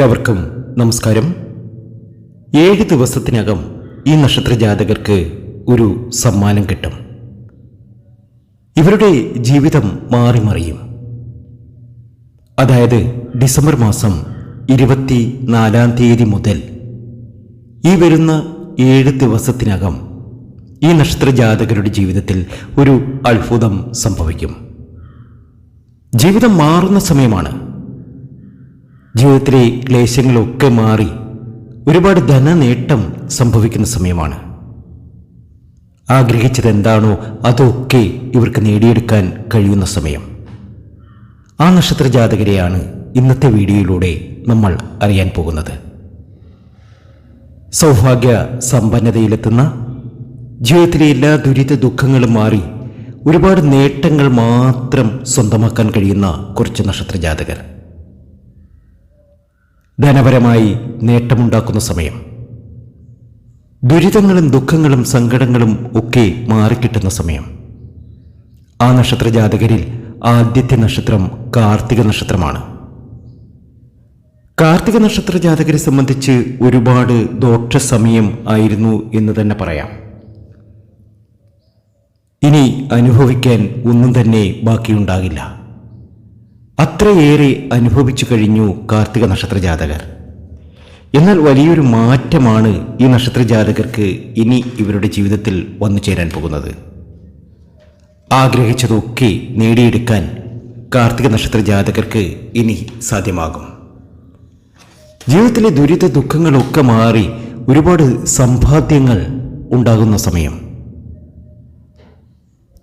എല്ലാവർക്കും നമസ്കാരം. ഏഴ് ദിവസത്തിനകം ഈ നക്ഷത്ര ജാതകർക്ക് ഒരു സമ്മാനം കിട്ടും. ഇവരുടെ ജീവിതം മാറി മറിയും. അതായത് ഡിസംബർ മാസം ഇരുപത്തി നാലാം തീയതി മുതൽ ഈ വരുന്ന ഏഴ് ദിവസത്തിനകം ഈ നക്ഷത്ര ജാതകരുടെ ജീവിതത്തിൽ ഒരു അത്ഭുതം സംഭവിക്കും. ജീവിതം മാറുന്ന സമയമാണ് ജീവിതത്തിലെ ക്ലേശങ്ങളൊക്കെ മാറി ഒരുപാട് ധനനേട്ടം സംഭവിക്കുന്ന സമയമാണ്. ആഗ്രഹിച്ചത് എന്താണോ അതൊക്കെ ഇവർക്ക് നേടിയെടുക്കാൻ കഴിയുന്ന സമയം. ആ നക്ഷത്ര ജാതകരെയാണ് ഇന്നത്തെ വീഡിയോയിലൂടെ നമ്മൾ അറിയാൻ പോകുന്നത്. സൗഭാഗ്യ സമ്പന്നതയിലെത്തുന്ന ജീവിതത്തിലെ എല്ലാ ദുരിത ദുഃഖങ്ങളും മാറി ഒരുപാട് നേട്ടങ്ങൾ മാത്രം സ്വന്തമാക്കാൻ കഴിയുന്ന കുറച്ച് നക്ഷത്ര ജാതകർ ധനപരമായി നേട്ടമുണ്ടാക്കുന്ന സമയം. ദുരിതങ്ങളും ദുഃഖങ്ങളും സങ്കടങ്ങളും ഒക്കെ മാറിക്കിട്ടുന്ന സമയം. ആ നക്ഷത്ര ജാതകരിൽ ആദ്യത്തെ നക്ഷത്രം കാർത്തിക നക്ഷത്രമാണ്. കാർത്തിക നക്ഷത്ര ജാതകരെ സംബന്ധിച്ച് ഒരുപാട് ദോഷ സമയം ആയിരുന്നു എന്ന് തന്നെ പറയാം. ഇനി അനുഭവിക്കാൻ ഒന്നും തന്നെ ബാക്കിയുണ്ടാകില്ല. അത്രയേറെ അനുഭവിച്ചു കഴിഞ്ഞു കാർത്തിക നക്ഷത്ര ജാതകർ എന്നാൽ വലിയൊരു മാറ്റമാണ് ഈ നക്ഷത്ര ജാതകർക്ക് ഇനി ഇവരുടെ ജീവിതത്തിൽ വന്നു ചേരാൻ പോകുന്നത്. ആഗ്രഹിച്ചതൊക്കെ നേടിയെടുക്കാൻ കാർത്തിക നക്ഷത്ര ജാതകർക്ക് ഇനി സാധ്യമാകും. ജീവിതത്തിലെ ദുരിത ദുഃഖങ്ങളൊക്കെ മാറി ഒരുപാട് സമ്പാദ്യങ്ങൾ ഉണ്ടാകുന്ന സമയം.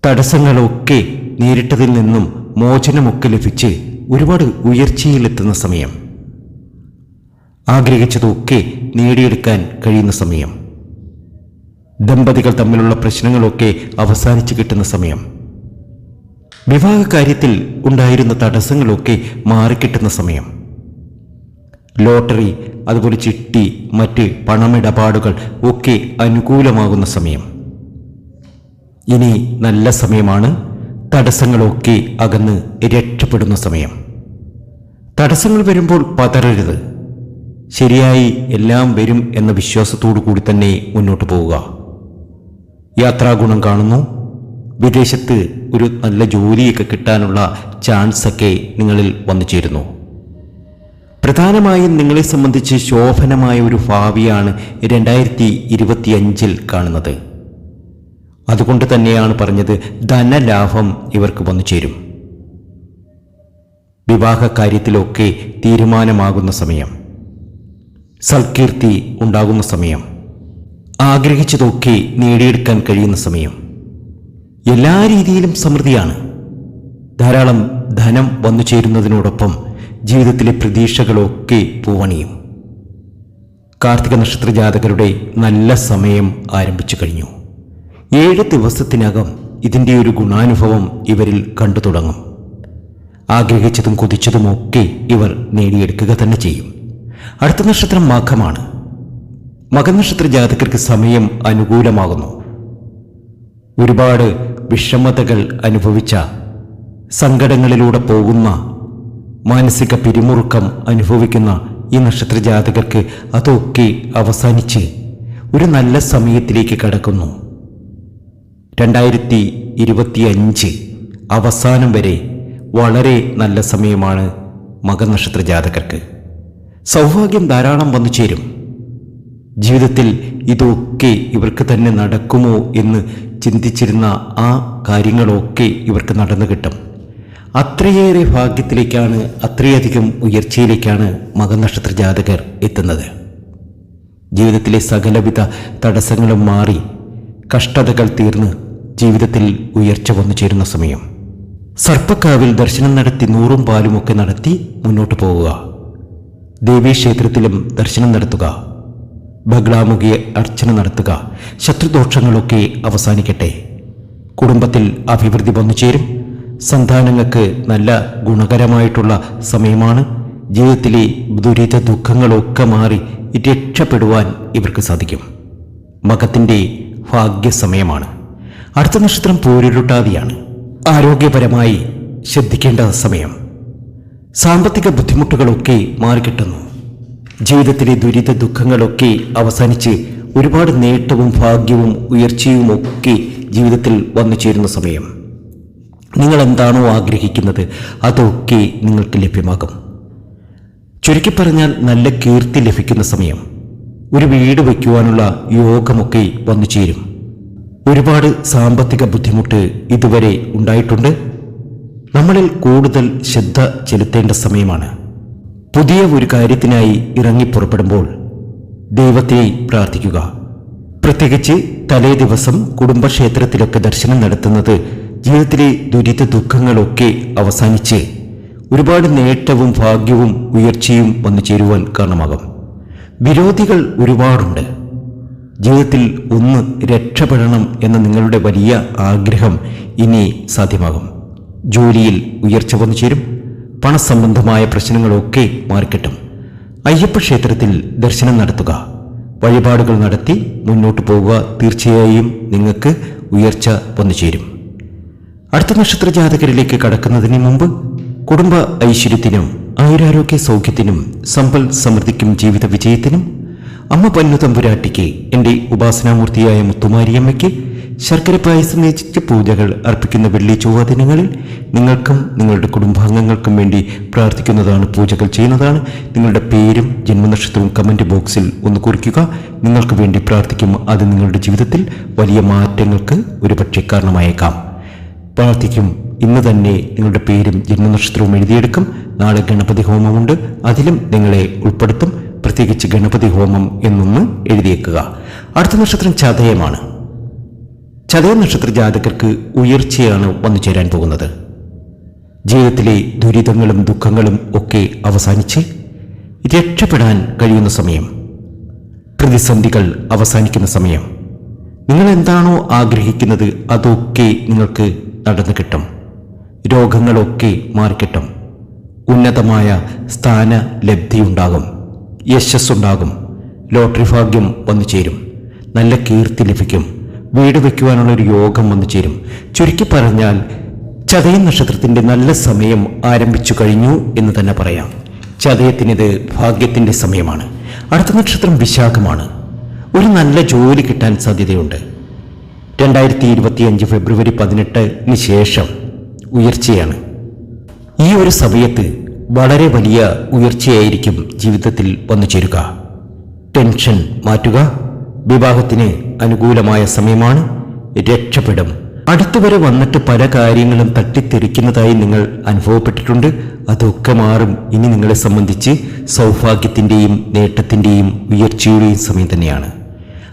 തടസ്സങ്ങളൊക്കെ നേരിട്ടതിൽ നിന്നും മോചനമൊക്കെ ലഭിച്ച് ഒരുപാട് ഉയർച്ചയിലെത്തുന്ന സമയം. ആഗ്രഹിച്ചതൊക്കെ നേടിയെടുക്കാൻ കഴിയുന്ന സമയം. ദമ്പതികൾ തമ്മിലുള്ള പ്രശ്നങ്ങളൊക്കെ അവസാനിച്ചു കിട്ടുന്ന സമയം. വിവാഹ കാര്യത്തിൽ ഉണ്ടായിരുന്ന തടസ്സങ്ങളൊക്കെ മാറിക്കിട്ടുന്ന സമയം. ലോട്ടറി അതുപോലെ ചിട്ടി മറ്റ് പണമിടപാടുകൾ ഒക്കെ അനുകൂലമാകുന്ന സമയം. ഇനി നല്ല സമയമാണ്. തടസ്സങ്ങളൊക്കെ അകന്ന് രക്ഷപ്പെടുന്ന സമയം. തടസ്സങ്ങൾ വരുമ്പോൾ പതറരുത്. ശരിയായി എല്ലാം വരും എന്ന വിശ്വാസത്തോടു കൂടി തന്നെ മുന്നോട്ട് പോവുക. യാത്രാഗുണം കാണുന്നു. വിദേശത്ത് ഒരു നല്ല ജോലിയൊക്കെ കിട്ടാനുള്ള ചാൻസൊക്കെ നിങ്ങളിൽ വന്നു ചേരുന്നു. പ്രധാനമായും നിങ്ങളെ സംബന്ധിച്ച് ശോഭനമായ ഒരു ഭാവിയാണ് രണ്ടായിരത്തി ഇരുപത്തിയഞ്ചിൽ കാണുന്നത്. അതുകൊണ്ട് തന്നെയാണ് പറഞ്ഞത് ധനലാഭം ഇവർക്ക് വന്നു ചേരും. വിവാഹ കാര്യത്തിലൊക്കെ തീരുമാനമാകുന്ന സമയം സൽകീർത്തി ഉണ്ടാകുന്ന സമയം ആഗ്രഹിച്ചതൊക്കെ നേടിയെടുക്കാൻ കഴിയുന്ന സമയം എല്ലാ രീതിയിലും സമൃദ്ധിയാണ്. ധാരാളം ധനം വന്നു ചേരുന്നതിനോടൊപ്പം ജീവിതത്തിലെ പ്രതീക്ഷകളൊക്കെ പൂവണിയും. കാർത്തിക നക്ഷത്ര ജാതകരുടെ നല്ല സമയം ആരംഭിച്ചു കഴിഞ്ഞു. ഏഴ് ദിവസത്തിനകം ഇതിന്റെ ഒരു ഗുണാനുഭവം ഇവരിൽ കണ്ടു തുടങ്ങും. ആഗ്രഹിച്ചതും കൊതിച്ചതുമൊക്കെ ഇവർ നേടിയെടുക്കുക തന്നെ ചെയ്യും. അടുത്ത നക്ഷത്രം മാഘമാണ്. മകനക്ഷത്ര ജാതകർക്ക് സമയം അനുകൂലമാകുന്നു. ഒരുപാട് വിഷമതകൾ അനുഭവിച്ച സങ്കടങ്ങളിലൂടെ പോകുന്ന മാനസിക പിരിമുറുക്കം അനുഭവിക്കുന്ന ഈ നക്ഷത്ര ജാതകർക്ക് അതൊക്കെ അവസാനിച്ച് ഒരു നല്ല സമയത്തിലേക്ക് കടക്കുന്നു. രണ്ടായിരത്തി ഇരുപത്തിയഞ്ച് അവസാനം വരെ വളരെ നല്ല സമയമാണ് മകനക്ഷത്ര ജാതകർക്ക്. സൗഭാഗ്യം ധാരാളം വന്നു ചേരും. ജീവിതത്തിൽ ഇതൊക്കെ ഇവർക്ക് തന്നെ നടക്കുമോ എന്ന് ചിന്തിച്ചിരുന്ന ആ കാര്യങ്ങളൊക്കെ ഇവർക്ക് നടന്നു കിട്ടും. അത്രയേറെ ഭാഗ്യത്തിലേക്കാണ് അത്രയധികം ഉയർച്ചയിലേക്കാണ് മകനക്ഷത്ര ജാതകർ എത്തുന്നത്. ജീവിതത്തിലെ സകലവിധ തടസ്സങ്ങളും മാറി കഷ്ടതകൾ തീർന്ന് ജീവിതത്തിൽ ഉയർച്ച വന്നു ചേരുന്ന സമയം. സർപ്പക്കാവിൽ ദർശനം നടത്തി നൂറും പാലുമൊക്കെ നടത്തി മുന്നോട്ട് പോവുക. ദേവീക്ഷേത്രത്തിലും ദർശനം നടത്തുക. ബഗ്ലാമുഖിയെ അർച്ചന നടത്തുക. ശത്രുദോഷങ്ങളൊക്കെ അവസാനിക്കട്ടെ. കുടുംബത്തിൽ അഭിവൃദ്ധി വന്നു ചേരും. സന്താനങ്ങൾക്ക് നല്ല ഗുണകരമായിട്ടുള്ള സമയമാണ്. ജീവിതത്തിലെ ദുരിത ദുഃഖങ്ങളൊക്കെ മാറി രക്ഷപ്പെടുവാൻ ഇവർക്ക് സാധിക്കും. മകത്തിന്റെ ഭാഗ്യസമയമാണ്. അടുത്ത നക്ഷത്രം പൂരുരുട്ടാതിയാണ് ആരോഗ്യപരമായി ശ്രദ്ധിക്കേണ്ട സമയം. സാമ്പത്തിക ബുദ്ധിമുട്ടുകളൊക്കെ മാറിക്കിട്ടുന്നു. ജീവിതത്തിലെ ദുരിത ദുഃഖങ്ങളൊക്കെ അവസാനിച്ച് ഒരുപാട് നേട്ടവും ഭാഗ്യവും ഉയർച്ചയും ഒക്കെ ജീവിതത്തിൽ വന്നു ചേരുന്ന സമയം. നിങ്ങൾ എന്താണോ ആഗ്രഹിക്കുന്നത് അതൊക്കെ നിങ്ങൾക്ക് ലഭ്യമാകും. ചുരുക്കി പറഞ്ഞാൽ നല്ല കീർത്തി ലഭിക്കുന്ന സമയം. ഒരു വീട് വയ്ക്കുവാനുള്ള യോഗമൊക്കെ വന്നു ചേരും. ഒരുപാട് സാമ്പത്തിക ബുദ്ധിമുട്ട് ഇതുവരെ ഉണ്ടായിട്ടുണ്ട്. നമ്മളിൽ കൂടുതൽ ശ്രദ്ധ ചെലുത്തേണ്ട സമയമാണ്. പുതിയ ഒരു കാര്യത്തിനായി ഇറങ്ങി പുറപ്പെടുമ്പോൾ ദൈവത്തെ പ്രാർത്ഥിക്കുക. പ്രത്യേകിച്ച് തലേ ദിവസം കുടുംബക്ഷേത്രത്തിലൊക്കെ ദർശനം നടത്തുന്നത് ജീവിതത്തിലെ ദുരിത ദുഃഖങ്ങളൊക്കെ അവസാനിച്ച് ഒരുപാട് നേട്ടവും ഭാഗ്യവും ഉയർച്ചയും വന്നു ചേരുവാൻ കാരണമാകും. വിരോധികൾ ഒരുപാടുണ്ട്. ജീവിതത്തിൽ ഒന്ന് രക്ഷപ്പെടണം എന്ന നിങ്ങളുടെ വലിയ ആഗ്രഹം ഇനി സാധ്യമാകും. ജോലിയിൽ ഉയർച്ച വന്നു ചേരും. പണസംബന്ധമായ പ്രശ്നങ്ങളൊക്കെ മാറിക്കിട്ടും. അയ്യപ്പ ക്ഷേത്രത്തിൽ ദർശനം നടത്തുക. വഴിപാടുകൾ നടത്തി മുന്നോട്ട് പോവുക തീർച്ചയായും നിങ്ങൾക്ക് ഉയർച്ച വന്നു ചേരും. അടുത്ത നക്ഷത്ര ജാതകരിലേക്ക് കടക്കുന്നതിന് മുമ്പ് കുടുംബ ഐശ്വര്യത്തിനും ആയുരാരോഗ്യ സൗഖ്യത്തിനും സമ്പൽ സമൃദ്ധിക്കും ജീവിത വിജയത്തിനും അമ്മ പന്നു തമ്പുരാട്ടിക്ക് എന്റെ ഉപാസനാമൂർത്തിയായ മുത്തുമാരിയമ്മയ്ക്ക് ശർക്കര പായസം നേച്ചിട്ട് പൂജകൾ അർപ്പിക്കുന്ന വെള്ളി ചൊവ്വ ദിനങ്ങളിൽ നിങ്ങൾക്കും നിങ്ങളുടെ കുടുംബാംഗങ്ങൾക്കും വേണ്ടി പ്രാർത്ഥിക്കുന്നതാണ് പൂജകൾ ചെയ്യുന്നതാണ്. നിങ്ങളുടെ പേരും ജന്മനക്ഷത്രവും കമന്റ് ബോക്സിൽ ഒന്ന് കുറിക്കുക. നിങ്ങൾക്ക് വേണ്ടി പ്രാർത്ഥിക്കും. അത് നിങ്ങളുടെ ജീവിതത്തിൽ വലിയ മാറ്റങ്ങൾക്ക് ഒരുപക്ഷെ കാരണമായേക്കാം. പ്രാർത്ഥിക്കും. ഇന്ന് തന്നെ നിങ്ങളുടെ പേരും ജന്മനക്ഷത്രവും എഴുതിയെടുക്കും. നാളെ ഗണപതി ഹോമമുണ്ട്. അതിലും നിങ്ങളെ ഉൾപ്പെടുത്തും. പ്രത്യേകിച്ച് ഗണപതി ഹോമം എന്നൊന്ന് എഴുതിയേക്കുക. അടുത്ത നക്ഷത്രം ചതയമാണ്. ചതയ നക്ഷത്ര ജാതകർക്ക് ഉയർച്ചയാണ് വന്നു ചേരാൻ പോകുന്നത്. ജീവിതത്തിലെ ദുരിതങ്ങളും ദുഃഖങ്ങളും ഒക്കെ അവസാനിച്ച് രക്ഷപ്പെടാൻ കഴിയുന്ന സമയം. പ്രതിസന്ധികൾ അവസാനിക്കുന്ന സമയം. നിങ്ങൾ എന്താണോ ആഗ്രഹിക്കുന്നത് അതൊക്കെ നിങ്ങൾക്ക് നടന്നു കിട്ടും. രോഗങ്ങളൊക്കെ മാറിക്കിട്ടും. ഉന്നതമായ സ്ഥാന ലബ്ധിയുണ്ടാകും യശസ്സുണ്ടാകും. ലോട്ടറി ഭാഗ്യം വന്നു ചേരും. നല്ല കീർത്തി ലഭിക്കും. വീട് വയ്ക്കുവാനുള്ള ഒരു യോഗം വന്നു ചേരും. ചുരുക്കി പറഞ്ഞാൽ ചതയം നക്ഷത്രത്തിന്റെ നല്ല സമയം ആരംഭിച്ചു കഴിഞ്ഞു എന്ന് തന്നെ പറയാം. ചതയത്തിനിത് ഭാഗ്യത്തിന്റെ സമയമാണ്. അടുത്ത നക്ഷത്രം വിശാഖമാണ്. ഒരു നല്ല ജോലി കിട്ടാൻ സാധ്യതയുണ്ട്. രണ്ടായിരത്തി ഇരുപത്തിയഞ്ച് ഫെബ്രുവരി പതിനെട്ടിന് ശേഷം ഉയർച്ചയാണ്. ഈ ഒരു സമയത്ത് വളരെ വലിയ ഉയർച്ചയായിരിക്കും ജീവിതത്തിൽ വന്നു ചേരുക. ടെൻഷൻ മാറ്റുക വിവാഹത്തിന് അനുകൂലമായ സമയമാണ്. രക്ഷപ്പെടും. അടുത്തുവരെ വന്നിട്ട് പല കാര്യങ്ങളും തട്ടിത്തെറിക്കുന്നതായി നിങ്ങൾ അനുഭവപ്പെട്ടിട്ടുണ്ട്. അതൊക്കെ മാറും. ഇനി നിങ്ങളെ സംബന്ധിച്ച് സൗഭാഗ്യത്തിന്റെയും നേട്ടത്തിന്റെയും ഉയർച്ചയുടെയും സമയം തന്നെയാണ്.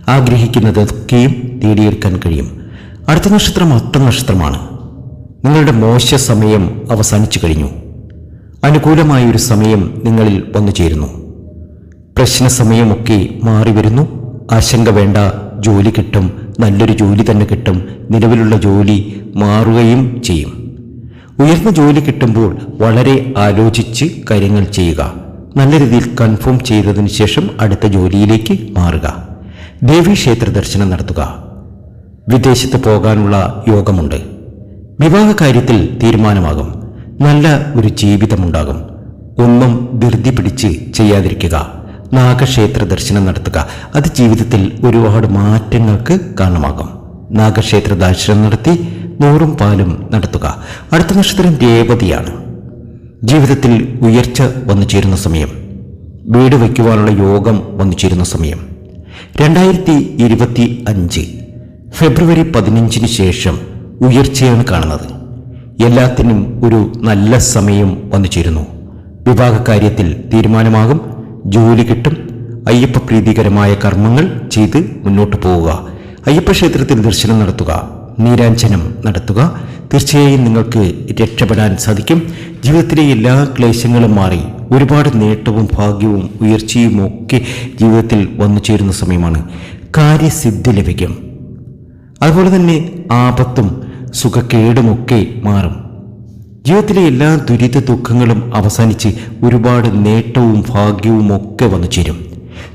ആഗ്രഹിക്കുന്നതൊക്കെയും നേടിയെടുക്കാൻ കഴിയും. അടുത്ത നക്ഷത്രം അത്ത നക്ഷത്രമാണ്. നിങ്ങളുടെ മോശ സമയം അവസാനിച്ചു കഴിഞ്ഞു. അനുകൂലമായ ഒരു സമയം നിങ്ങളിൽ വന്നു ചേരുന്നു. പ്രശ്ന സമയമൊക്കെ മാറി വരുന്നു. ആശങ്ക വേണ്ട ജോലി കിട്ടും നല്ലൊരു ജോലി തന്നെ കിട്ടും നിലവിലുള്ള ജോലി മാറുകയും ചെയ്യും. ഉയർന്ന ജോലി കിട്ടുമ്പോൾ വളരെ ആലോചിച്ച് കാര്യങ്ങൾ ചെയ്യുക. നല്ല രീതിയിൽ കൺഫേം ചെയ്തതിന് ശേഷം അടുത്ത ജോലിയിലേക്ക് മാറുക. ദേവീക്ഷേത്ര ദർശനം നടത്തുക. വിദേശത്ത് പോകാനുള്ള യോഗമുണ്ട്. വിവാഹ കാര്യത്തിൽ തീരുമാനമാകും. നല്ല ഒരു ജീവിതമുണ്ടാകും. ഒന്നും ധൃതി പിടിച്ച് ചെയ്യാതിരിക്കുക. നാഗക്ഷേത്ര ദർശനം നടത്തുക. അത് ജീവിതത്തിൽ ഒരുപാട് മാറ്റങ്ങൾക്ക് കാരണമാകും. നാഗക്ഷേത്ര ദർശനം നടത്തി നൂറും പാലും നടത്തുക. അടുത്ത നക്ഷത്രം രേവതിയാണ്. ജീവിതത്തിൽ ഉയർച്ച വന്നു ചേരുന്ന സമയം. വീട് വയ്ക്കുവാനുള്ള യോഗം വന്നു ചേരുന്ന സമയം. രണ്ടായിരത്തി ഇരുപത്തി അഞ്ച് ഫെബ്രുവരി പതിനഞ്ചിന് ശേഷം ഉയർച്ചയാണ് കാണുന്നത്. എല്ലാത്തിനും ഒരു നല്ല സമയം വന്നു ചേരുന്നു വിവാഹ കാര്യത്തിൽ തീരുമാനമാകും. ജോലി കിട്ടും. അയ്യപ്പ പ്രീതികരമായ കർമ്മങ്ങൾ ചെയ്ത് മുന്നോട്ട് പോവുക. അയ്യപ്പ ക്ഷേത്രത്തിൽ ദർശനം നടത്തുക. നീരാഞ്ജനം നടത്തുക. തീർച്ചയായും നിങ്ങൾക്ക് രക്ഷപ്പെടാൻ സാധിക്കും. ജീവിതത്തിലെ എല്ലാ ക്ലേശങ്ങളും മാറി ഒരുപാട് നേട്ടവും ഭാഗ്യവും ഉയർച്ചയും ഒക്കെ ജീവിതത്തിൽ വന്നു ചേരുന്ന സമയമാണ്. കാര്യസിദ്ധി ലഭിക്കും. അതുപോലെ തന്നെ ആപത്തും സുഖക്കേടുമൊക്കെ മാറും. ജീവിതത്തിലെ എല്ലാ ദുരിത ദുഃഖങ്ങളും അവസാനിച്ച് ഒരുപാട് നേട്ടവും ഭാഗ്യവും ഒക്കെ വന്നു ചേരും.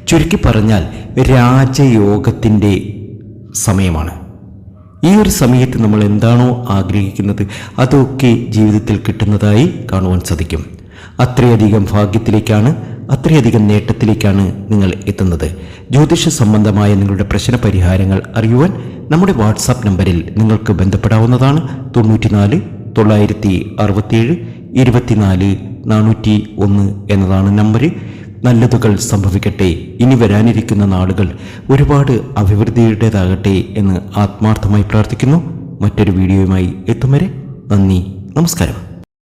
ചുരുക്കി പറഞ്ഞാൽ രാജയോഗത്തിന്റെ സമയമാണ്. ഈ ഒരു സമയത്ത് നമ്മൾ എന്താണോ ആഗ്രഹിക്കുന്നത് അതൊക്കെ ജീവിതത്തിൽ കിട്ടുന്നതായി കാണുവാൻ സാധിക്കും. അത്രയധികം ഭാഗ്യത്തിലേക്കാണ് അത്രയധികം നേട്ടത്തിലേക്കാണ് നിങ്ങൾ എത്തുന്നത്. ജ്യോതിഷ സംബന്ധമായ നിങ്ങളുടെ പ്രശ്ന പരിഹാരങ്ങൾ അറിയുവാൻ നമ്മുടെ വാട്സാപ്പ് നമ്പറിൽ നിങ്ങൾക്ക് ബന്ധപ്പെടാവുന്നതാണ് തൊണ്ണൂറ്റിനാല് തൊള്ളായിരത്തി അറുപത്തിയേഴ് ഇരുപത്തിനാല് നാനൂറ്റി ഒന്ന് എന്നതാണ് നമ്പർ നല്ലതുകൾ സംഭവിക്കട്ടെ. ഇനി വരാനിരിക്കുന്ന നാളുകൾ ഒരുപാട് അഭിവൃദ്ധിയുടേതാകട്ടെ എന്ന് ആത്മാർത്ഥമായി പ്രാർത്ഥിക്കുന്നു. മറ്റൊരു വീഡിയോയുമായി എത്തും വരെ നന്ദി നമസ്കാരം.